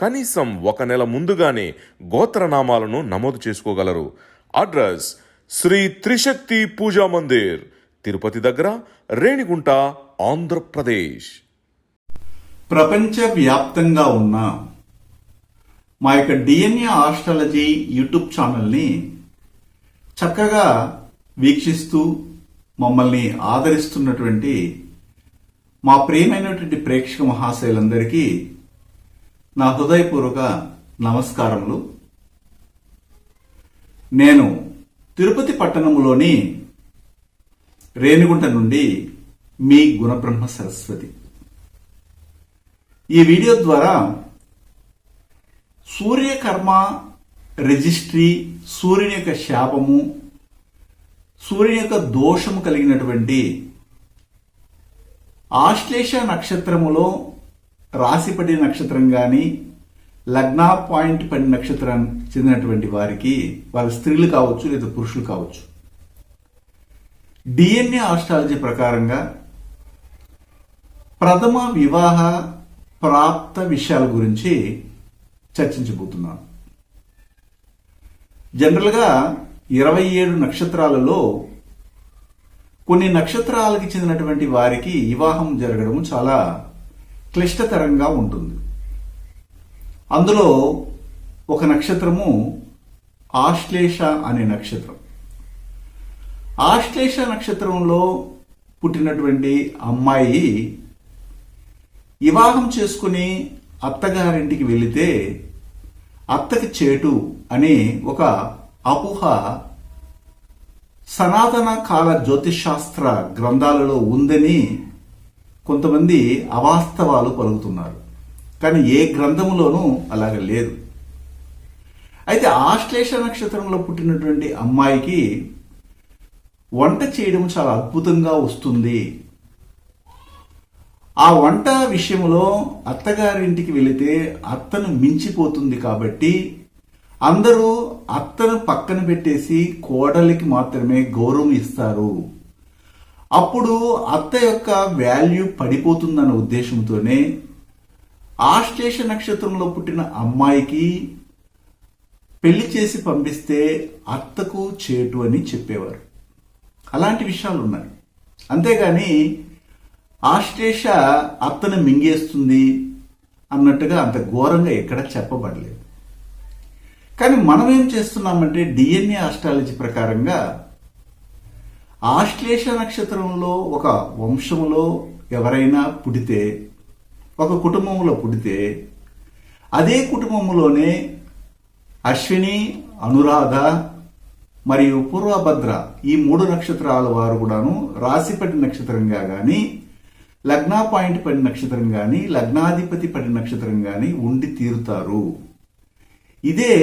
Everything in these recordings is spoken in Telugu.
కనీసం ఒక నెల ముందుగానే గోత్రనామాలను నమోదు చేసుకోగలరు. అడ్రస్ శ్రీ త్రిశక్తి పూజా మందిర్ తిరుపతి దగ్గర రేణిగుంట ఆంధ్రప్రదేశ్. ప్రపంచవ్యాప్తంగా ఉన్న మా యొక్క డిఎన్ఏ ఆస్ట్రాలజీ యూట్యూబ్ ఛానల్ని చక్కగా వీక్షిస్తూ మమ్మల్ని ఆదరిస్తున్నటువంటి మా ప్రియమైనటువంటి ప్రేక్షక మహాశయులందరికీ నా హృదయపూర్వక నమస్కారములు. నేను తిరుపతి పట్టణంలోని రేణిగుంట నుండి మీ గుణబ్రహ్మ సరస్వతి. ఈ వీడియో ద్వారా సూర్యకర్మ రిజిస్ట్రీ సూర్యుని యొక్క శాపము సూర్యుని యొక్క దోషము కలిగినటువంటి ఆశ్లేష నక్షత్రములో రాశిపడి నక్షత్రం కానీ లగ్న పాయింట్ పడి నక్షత్రం చెందినటువంటి వారికి వాళ్ళ స్త్రీలు కావచ్చు లేదా పురుషులు కావచ్చు. డిఎన్ఏ ఆస్ట్రాలజీ ప్రకారంగా ప్రథమ వివాహ ప్రాప్త విషయాల గురించి చర్చించబోతున్నాను. జనరల్గా ఇరవై ఏడు నక్షత్రాలలో కొన్ని నక్షత్రాలకి చెందినటువంటి వారికి వివాహం జరగడం చాలా క్లిష్టతరంగా ఉంటుంది. అందులో ఒక నక్షత్రము ఆశ్లేష అనే నక్షత్రం. ఆశ్లేష నక్షత్రంలో పుట్టినటువంటి అమ్మాయి వివాహం చేసుకుని అత్తగారింటికి వెళితే అత్తకి చేటు అనే ఒక అపోహ సనాతన కాల జ్యోతిషాస్త్ర గ్రంథాలలో ఉందని కొంతమంది అవాస్తవాలు పలుకుతున్నారు. కానీ ఏ గ్రంథములోనూ అలాగ లేదు. అయితే ఆశ్లేష నక్షత్రంలో పుట్టినటువంటి అమ్మాయికి వంట చేయడం చాలా అద్భుతంగా వస్తుంది. ఆ వంట విషయంలో అత్తగారింటికి వెళితే అత్తను మించిపోతుంది కాబట్టి అందరూ అత్తను పక్కన పెట్టేసి కోడలికి మాత్రమే గౌరవం ఇస్తారు. అప్పుడు అత్త యొక్క వాల్యూ పడిపోతుందన్న ఉద్దేశంతోనే ఆశ్లేష నక్షత్రంలో పుట్టిన అమ్మాయికి పెళ్ళి చేసి పంపిస్తే అత్తకు చేటు అని చెప్పేవారు. అలాంటి విషయాలు ఉన్నాయి. అంతేగాని ఆశ్లేష అత్తను మింగేస్తుంది అన్నట్టుగా అంత ఘోరంగా ఎక్కడ చెప్పబడలేదు. కానీ మనం ఏం చేస్తున్నామంటే డిఎన్ఏ ఆస్ట్రాలజీ ప్రకారంగా ఆశ్లేష నక్షత్రంలో ఒక వంశంలో ఎవరైనా పుడితే ఒక కుటుంబంలో పుడితే అదే కుటుంబంలోనే అశ్విని అనురాధ మరియు పూర్వభద్ర ఈ మూడు నక్షత్రాల వారు కూడాను రాశిపటి నక్షత్రంగా కానీ లగ్న పాయింట్ పడిన నక్షత్రం కానీ లగ్నాధిపతి పడిన నక్షత్రం కానీ ఉండి తీరుతారు. ఇదే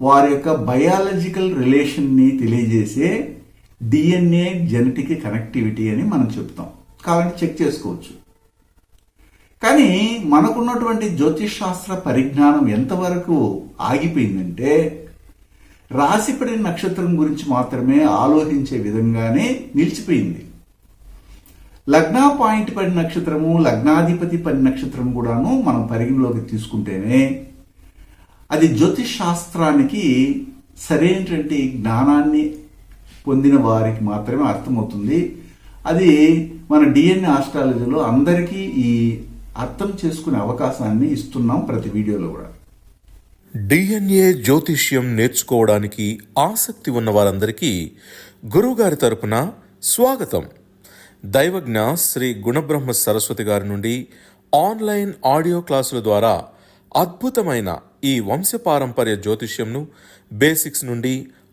వారి యొక్క బయాలజికల్ రిలేషన్ని తెలియజేసే డిఎన్ఏ జెనెటిక్ కనెక్టివిటీ అని మనం చెప్తాం. కాబట్టి చెక్ చేసుకోవచ్చు. కానీ మనకున్నటువంటి జ్యోతిష్ శాస్త్ర పరిజ్ఞానం ఎంతవరకు ఆగిపోయిందంటే రాశిపడిన నక్షత్రం గురించి మాత్రమే ఆలోచించే విధంగానే నిలిచిపోయింది. లగ్న పాయింట్ పడిన నక్షత్రము లగ్నాధిపతి పడిన నక్షత్రం కూడాను మనం పరిగణలోకి తీసుకుంటేనే అది జ్యోతిష్ శాస్త్రానికి సరైనటువంటి జ్ఞానాన్ని పొందిన వారికి మాత్రమే అర్థమవుతుంది. అది మన డిఎన్ఏ ఆస్ట్రాలజీలో అందరికీ ఈ అర్థం చేసుకునే అవకాశాన్ని ఇస్తున్నాం ప్రతి వీడియోలో కూడా. డిఎన్ఏ జ్యోతిష్యం నేర్చుకోవడానికి ఆసక్తి ఉన్న వారందరికీ గురువుగారి తరపున స్వాగతం. దైవజ్ఞ శ్రీ గుణబ్రహ్మ సరస్వతి గారి నుండి ఆన్లైన్ ఆడియో క్లాసుల ద్వారా అద్భుతమైన ఈ వంశపారంపర్య జ్యోతిష్యంను బేసిక్స్ నుండి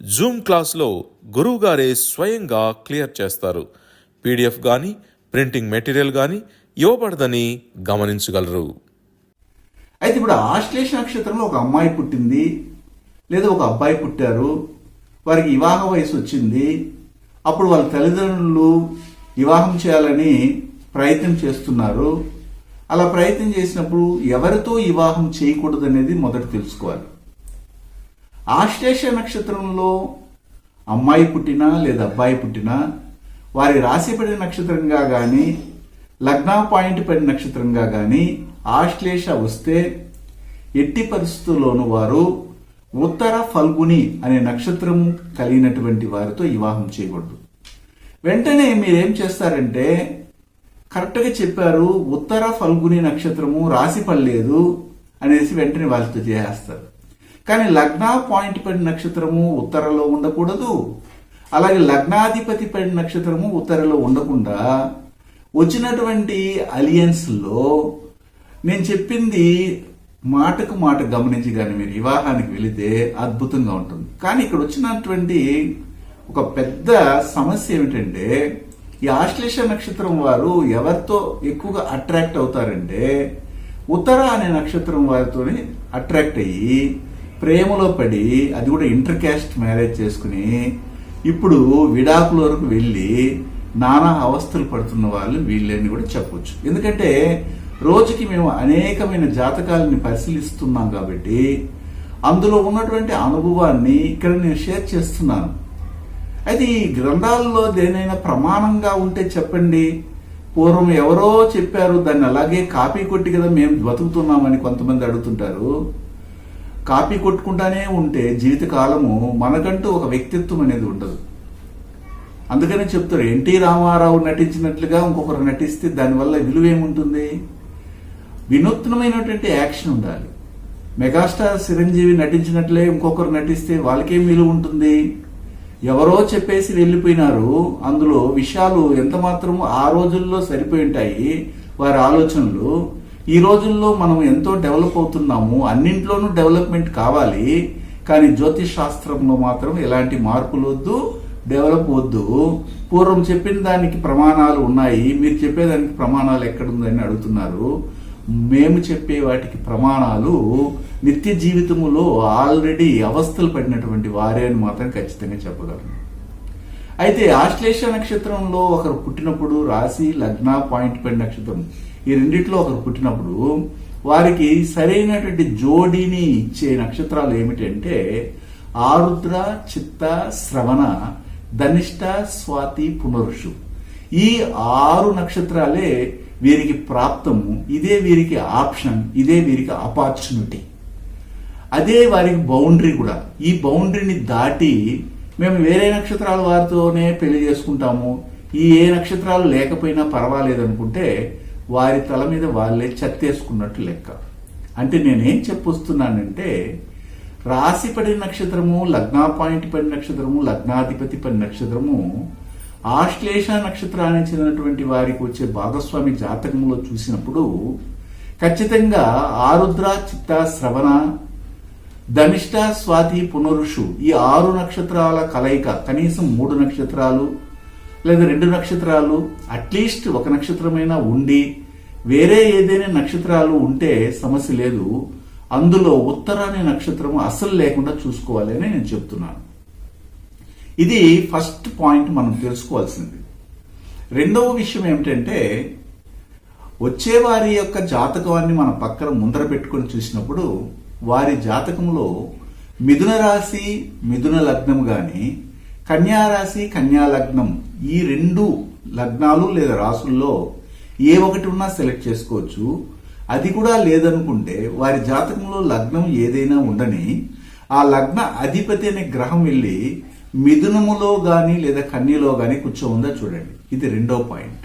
జూమ్ క్లాస్లో గురువుగారే స్వయంగా క్లియర్ చేస్తారు. పీడిఎఫ్ కానీ ప్రింటింగ్ మెటీరియల్ కానీ ఇవ్వబడదని గమనించగలరు. అయితే ఇప్పుడు ఆశ్లేష నక్షత్రంలో ఒక అమ్మాయి పుట్టింది లేదా ఒక అబ్బాయి పుట్టారు వారికి వివాహ వయసు వచ్చింది అప్పుడు వాళ్ళ తల్లిదండ్రులు వివాహం చేయాలని ప్రయత్నం చేస్తున్నారు. అలా ప్రయత్నం చేసినప్పుడు ఎవరితో వివాహం చేయకూడదు అనేది మొదట తెలుసుకోవాలి. ఆశ్లేష నక్షత్రంలో అమ్మాయి పుట్టినా లేదా అబ్బాయి పుట్టినా వారి రాశి పడిన నక్షత్రంగా కానీ లగ్న పాయింట్ పడిన నక్షత్రంగా కానీ ఆశ్లేష వస్తే ఎట్టి పరిస్థితుల్లోనూ వారు ఉత్తర ఫల్గుని అనే నక్షత్రం కలిగినటువంటి వారితో వివాహం చేయకూడదు. వెంటనే మీరేం చేస్తారంటే కరెక్ట్గా చెప్పారు ఉత్తర ఫల్గుని నక్షత్రము రాశి పడలేదు అనేసి వెంటనే వాళ్ళతో చేసేస్తారు. కానీ లగ్న పాయింట్ పడిన నక్షత్రము ఉత్తరలో ఉండకూడదు. అలాగే లగ్నాధిపతి పడిన నక్షత్రము ఉత్తరలో ఉండకుండా వచ్చినటువంటి అలియన్స్లో నేను చెప్పింది మాటకు మాట గమనించి కానీ మీరు వివాహానికి వెళితే అద్భుతంగా ఉంటుంది. కానీ ఇక్కడ వచ్చినటువంటి ఒక పెద్ద సమస్య ఏమిటంటే ఈ ఆశ్లేష నక్షత్రం వారు ఎవరితో ఎక్కువగా అట్రాక్ట్ అవుతారంటే ఉత్తర అనే నక్షత్రం వారితోనే అట్రాక్ట్ అయ్యి ప్రేమలో పడి అది కూడా ఇంటర్ క్యాస్ట్ మ్యారేజ్ చేసుకుని ఇప్పుడు విడాకుల వరకు వెళ్ళి నానా అవస్థలు పడుతున్న వాళ్ళు వీళ్ళని కూడా చెప్పొచ్చు. ఎందుకంటే రోజుకి మేము అనేకమైన జాతకాలని పరిశీలిస్తున్నాం కాబట్టి అందులో ఉన్నటువంటి అనుభవాన్ని ఇక్కడ నేను షేర్ చేస్తున్నాను. అయితే ఈ గ్రంథాల్లో దేనైనా ప్రమాణంగా ఉంటే చెప్పండి. పూర్వం ఎవరో చెప్పారు దాన్ని అలాగే కాపీ కొట్టి కదా మేము బతుకుతున్నామని కొంతమంది అడుగుతుంటారు. కాపీ కొట్టుకుంటానే ఉంటే జీవితకాలము మనకంటూ ఒక వ్యక్తిత్వం అనేది ఉండదు. అందుకనే చెప్తారు ఎన్టీ రామారావు నటించినట్లుగా ఇంకొకరు నటిస్తే దానివల్ల విలువ ఏముంటుంది వినూత్నమైనటువంటి యాక్షన్ ఉండాలి. మెగాస్టార్ చిరంజీవి నటించినట్లే ఇంకొకరు నటిస్తే వాళ్ళకేం విలువ ఉంటుంది ఎవరో చెప్పేసి వెళ్ళిపోయినారు అందులో విషయాలు ఎంత మాత్రము ఆ రోజుల్లో సరిపోయి ఉంటాయి వారి ఆలోచనలు. ఈ రోజుల్లో మనం ఎంతో డెవలప్ అవుతున్నాము అన్నింట్లోనూ డెవలప్మెంట్ కావాలి కానీ జ్యోతిష్ శాస్త్రంలో మాత్రం ఎలాంటి మార్పులు వద్దు డెవలప్ వద్దు. పూర్వం చెప్పిన దానికి ప్రమాణాలు ఉన్నాయి మీరు చెప్పేదానికి ప్రమాణాలు ఎక్కడుందని అడుగుతున్నారు. మేము చెప్పే వాటికి ప్రమాణాలు నిత్య జీవితంలో ఆల్రెడీ అవస్థలు పడినటువంటి వారే అని మాత్రం ఖచ్చితంగా చెప్పగలను. అయితే ఆశ్లేష నక్షత్రంలో ఒకరు పుట్టినప్పుడు రాశి లగ్న పాయింట్ పడి నక్షత్రం. ఈ రెండిట్లో ఒకరు పుట్టినప్పుడు వారికి సరైనటువంటి జోడీని ఇచ్చే నక్షత్రాలు ఏమిటంటే ఆరుద్ర చిత్త శ్రవణ ధనిష్ట స్వాతి పునరుషు. ఈ ఆరు నక్షత్రాలే వీరికి ప్రాప్తము. ఇదే వీరికి ఆప్షన్. ఇదే వీరికి ఆపర్చునిటీ అదే వారికి బౌండరీ కూడా. ఈ బౌండరీని దాటి మేము వేరే నక్షత్రాల వారితోనే పెళ్ళి చేసుకుంటాము. ఈ ఏ నక్షత్రాలు లేకపోయినా పర్వాలేదు అనుకుంటే వారి తల మీద వాళ్ళే చెత్తేసుకున్నట్టు లెక్క. అంటే నేనేం చెప్పొస్తున్నానంటే రాశి పడిన నక్షత్రము లగ్నా పాయింట్ పడిన నక్షత్రము లగ్నాధిపతి పడిన నక్షత్రము ఆశ్లేష నక్షత్రానికి చెందినటువంటి వారికి వచ్చే భాగస్వామి జాతకంలో చూసినప్పుడు ఖచ్చితంగా ఆరుద్ర చిత్త శ్రవణ ధనిష్ట స్వాతి పునరుషు ఈ ఆరు నక్షత్రాల కలయిక కనీసం మూడు నక్షత్రాలు లేదా రెండు నక్షత్రాలు అట్లీస్ట్ ఒక నక్షత్రమైనా ఉండి వేరే ఏదైనా నక్షత్రాలు ఉంటే సమస్య లేదు. అందులో ఉత్తర అనే నక్షత్రం అస్సలు లేకుండా చూసుకోవాలి అని నేను చెప్తున్నాను. ఇది ఫస్ట్ పాయింట్ మనం తెలుసుకోవాల్సింది. రెండవ విషయం ఏమిటంటే వచ్చే వారి యొక్క జాతకాన్ని మన పక్కన ముందర పెట్టుకొని చూసినప్పుడు వారి జాతకంలో మిథున రాశి మిథున లగ్నం కానీ కన్యారాశి కన్యా లగ్నం ఈ రెండు లగ్నాలు లేదా రాసుల్లో ఏ ఒకటి ఉన్నా సెలెక్ట్ చేసుకోవచ్చు. అది కూడా లేదనుకుంటే వారి జాతకంలో లగ్నం ఏదైనా ఉండని ఆ లగ్న అధిపతి అనే గ్రహం వెళ్ళి మిథునములో గాని లేదా కన్యలో గాని కూర్చోఉందా చూడండి. ఇది రెండో పాయింట్.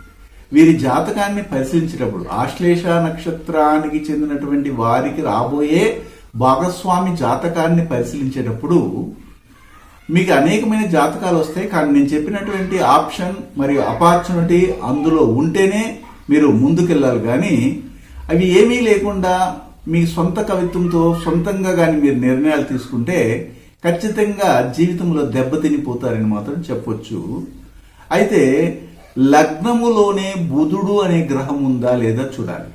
వీరి జాతకాన్ని పరిశీలించేటప్పుడు ఆశ్లేష నక్షత్రానికి చెందినటువంటి వారికి రాబోయే భాగస్వామి జాతకాన్ని పరిశీలించేటప్పుడు మీకు అనేకమైన జాతకాలు వస్తాయి. కానీ నేను చెప్పినటువంటి ఆప్షన్ మరియు అపార్చునిటీ అందులో ఉంటేనే మీరు ముందుకెళ్ళాలి. కానీ అవి ఏమీ లేకుండా మీ సొంత కవిత్వంతో సొంతంగా కానీ మీరు నిర్ణయాలు తీసుకుంటే ఖచ్చితంగా జీవితంలో దెబ్బతినిపోతారని మాత్రం చెప్పొచ్చు. అయితే లగ్నములోనే బుధుడు అనే గ్రహం ఉందా లేదా చూడాలి.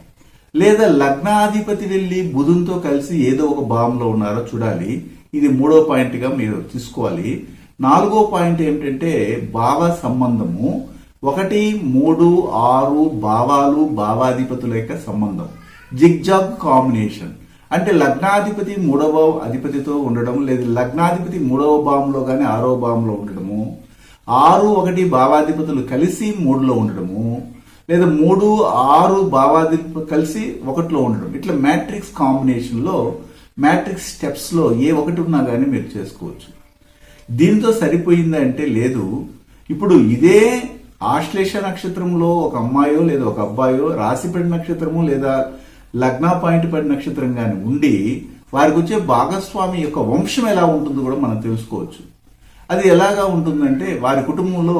లేదా లగ్నాధిపతి వెళ్ళి బుధునితో కలిసి ఏదో ఒక భావంలో ఉన్నారో చూడాలి. ఇది మూడో పాయింట్గా మీరు తీసుకోవాలి. నాలుగో పాయింట్ ఏమిటంటే భావ సంబంధము. ఒకటి మూడు ఆరు భావాలు భావాధిపతుల యొక్క సంబంధం. Zigzag combination. అంటే లగ్నాధిపతి మూడవ అధిపతితో ఉండడం లేదా. లగ్నాధిపతి మూడవ భావంలో కానీ ఆరో భావంలో ఉండడము. ఆరు ఒకటి భావాధిపతులు కలిసి మూడులో ఉండడము లేదా మూడు ఆరు భావాధిపతులు కలిసి ఒకటిలో ఉండడం. ఇట్లా మ్యాట్రిక్స్ కాంబినేషన్లో మ్యాట్రిక్స్ స్టెప్స్లో ఏ ఒకటి ఉన్నా కానీ మీరు చేసుకోవచ్చు. దీంతో సరిపోయిందా అంటే లేదు. ఇప్పుడు ఇదే ఆశ్లేష నక్షత్రంలో ఒక అమ్మాయో లేదా ఒక అబ్బాయో రాశిపడి నక్షత్రము లేదా లగ్న పాయింట్ పడి నక్షత్రం కానీ ఉండి వారికి వచ్చే భాగస్వామి యొక్క వంశం ఎలా ఉంటుందో కూడా మనం తెలుసుకోవచ్చు. అది ఎలాగా ఉంటుందంటే వారి కుటుంబంలో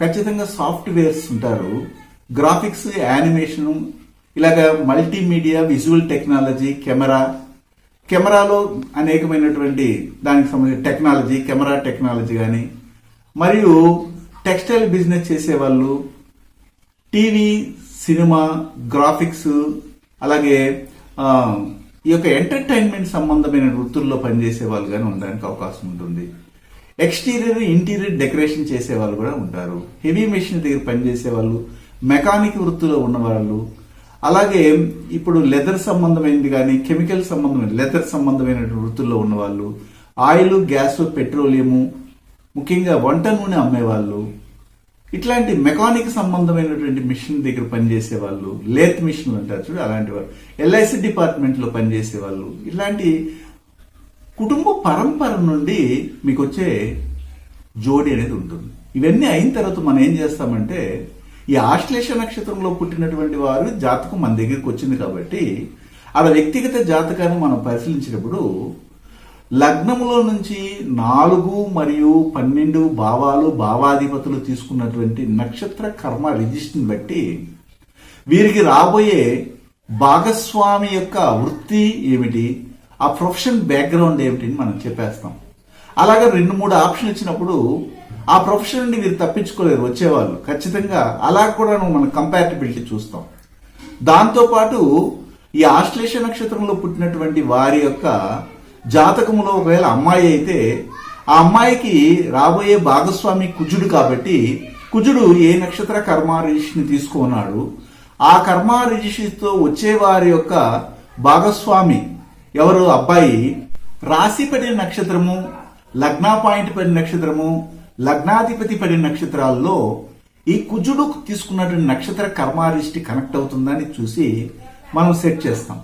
ఖచ్చితంగా సాఫ్ట్వేర్స్ ఉంటారు. గ్రాఫిక్స్ యానిమేషన్ ఇలాగ మల్టీమీడియా విజువల్ టెక్నాలజీ కెమెరా. కెమెరాలో అనేకమైనటువంటి దానికి సంబంధించిన టెక్నాలజీ కెమెరా టెక్నాలజీ కానీ మరియు టెక్స్టైల్ బిజినెస్ చేసేవాళ్ళు టీవీ సినిమా గ్రాఫిక్స్ అలాగే ఈ యొక్క ఎంటర్టైన్మెంట్ సంబంధమైన వృత్తుల్లో పనిచేసే వాళ్ళు కానీ ఉండడానికి అవకాశం ఉంటుంది. ఎక్స్టీరియర్ ఇంటీరియర్ డెకరేషన్ చేసే వాళ్ళు కూడా ఉంటారు. హెవీ మెషిన్ దగ్గర పనిచేసే వాళ్ళు మెకానిక్ వృత్తిలో ఉన్నవాళ్ళు. అలాగే ఇప్పుడు లెదర్ సంబంధమైనది కానీ కెమికల్ సంబంధమైన లెదర్ సంబంధమైన వృత్తుల్లో ఉన్నవాళ్ళు ఆయిల్ గ్యాస్ పెట్రోలియము ముఖ్యంగా వంట నూనె అమ్మేవాళ్ళు. ఇట్లాంటి మెకానిక్ సంబంధమైనటువంటి మిషన్ దగ్గర పనిచేసే వాళ్ళు లేత్ మిషన్లు అంటారు చూడు అలాంటి వాళ్ళు ఎల్ఐసి డిపార్ట్మెంట్లో పనిచేసే వాళ్ళు ఇట్లాంటి కుటుంబ పరంపర నుండి మీకు వచ్చే జోడి అనేది ఉంటుంది. ఇవన్నీ అయిన తర్వాత మనం ఏం చేస్తామంటే ఈ ఆశ్లేష నక్షత్రంలో పుట్టినటువంటి వారు జాతకం మన దగ్గరికి వచ్చింది కాబట్టి ఆడ వ్యక్తిగత జాతకాన్ని మనం పరిశీలించినప్పుడు లగ్నములో నుంచి నాలుగు మరియు పన్నెండు భావాలు భావాధిపతులు తీసుకున్నటువంటి నక్షత్ర కర్మ రిజిస్ట్ని బట్టి వీరికి రాబోయే భాగస్వామి యొక్క వృత్తి ఏమిటి? ఆ ప్రొఫెషన్ బ్యాక్గ్రౌండ్ ఏమిటి అని మనం చెప్పేస్తాం. అలాగే రెండు మూడు ఆప్షన్ ఇచ్చినప్పుడు ఆ ప్రొఫెషన్ నుండి వీరు తప్పించుకోలేరు వచ్చేవాళ్ళు. ఖచ్చితంగా అలా కూడా మనం కంపాటబిలిటీ చూస్తాం. దాంతోపాటు ఈ ఆశ్లేష నక్షత్రంలో పుట్టినటువంటి వారి యొక్క జాతకములో ఒకవేళ అమ్మాయి అయితే ఆ అమ్మాయికి రాబోయే భాగస్వామి కుజుడు కాబట్టి కుజుడు ఏ నక్షత్ర కర్మ రిజిస్ట్ని తీసుకున్నాడు ఆ కర్మ రిజిస్ట్తో వచ్చే వారి యొక్క భాగస్వామి ఎవరు? అబ్బాయి. రాశి పడిన నక్షత్రము లగ్న పాయింట్ పడిన నక్షత్రము లగ్నాధిపతి పడిన నక్షత్రాల్లో ఈ కుజుడు తీసుకున్నటువంటి నక్షత్ర కర్మారిష్టి కనెక్ట్ అవుతుందని చూసి మనం సెట్ చేస్తాం.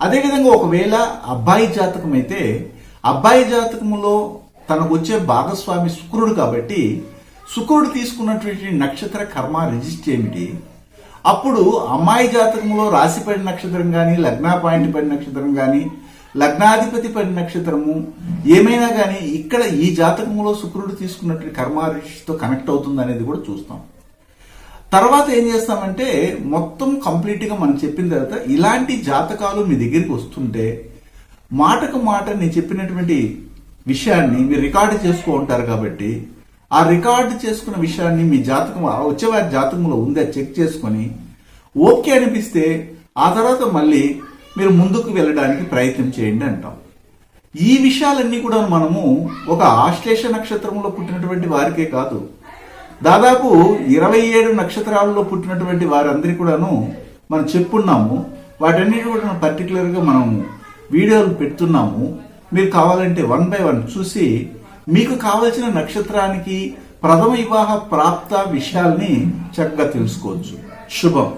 అదేవిధంగా ఒకవేళ అబ్బాయి జాతకం అయితే అబ్బాయి జాతకములో తనకు వచ్చే భాగస్వామి శుక్రుడు కాబట్టి శుక్రుడు తీసుకున్నటువంటి నక్షత్ర కర్మ రిజిస్ట్ ఏమిటి? అప్పుడు అమ్మాయి జాతకంలో రాశి పడిన నక్షత్రం కానీ లగ్న పాయింట్ పడిన నక్షత్రం కానీ లగ్నాధిపతి పడిన నక్షత్రము ఏమైనా కానీ ఇక్కడ ఈ జాతకంలో శుక్రుడు తీసుకున్నటువంటి కర్మారిషితో కనెక్ట్ అవుతుంది అనేది కూడా చూస్తాం. తర్వాత ఏం చేస్తామంటే మొత్తం కంప్లీట్గా మనం చెప్పిన తర్వాత ఇలాంటి జాతకాలు మీ దగ్గరికి వస్తుంటే మాటకు మాట నేను చెప్పినటువంటి విషయాన్ని మీరు రికార్డు చేసుకో ఉంటారు కాబట్టి ఆ రికార్డు చేసుకున్న విషయాన్ని మీ జాతకం వచ్చేవారి జాతకంలో ఉందా చెక్ చేసుకొని ఓకే అనిపిస్తే ఆ తర్వాత మళ్ళీ మీరు ముందుకు వెళ్ళడానికి ప్రయత్నం చేయండి అంటాం. ఈ విషయాలన్నీ కూడా మనము ఒక ఆశ్లేష నక్షత్రంలో పుట్టినటువంటి వారికే కాదు. దాదాపు ఇరవై ఏడు నక్షత్రాలలో పుట్టినటువంటి వారందరికీ కూడాను మనం చెప్పున్నాము. వాటన్నిటి కూడా పర్టికులర్గా మనము వీడియోలు పెడుతున్నాము. మీరు కావాలంటే వన్ బై వన్ చూసి మీకు కావలసిన నక్షత్రానికి ప్రథమ వివాహ ప్రాప్త విషయాల్ని చక్కగా తెలుసుకోవచ్చు. శుభం.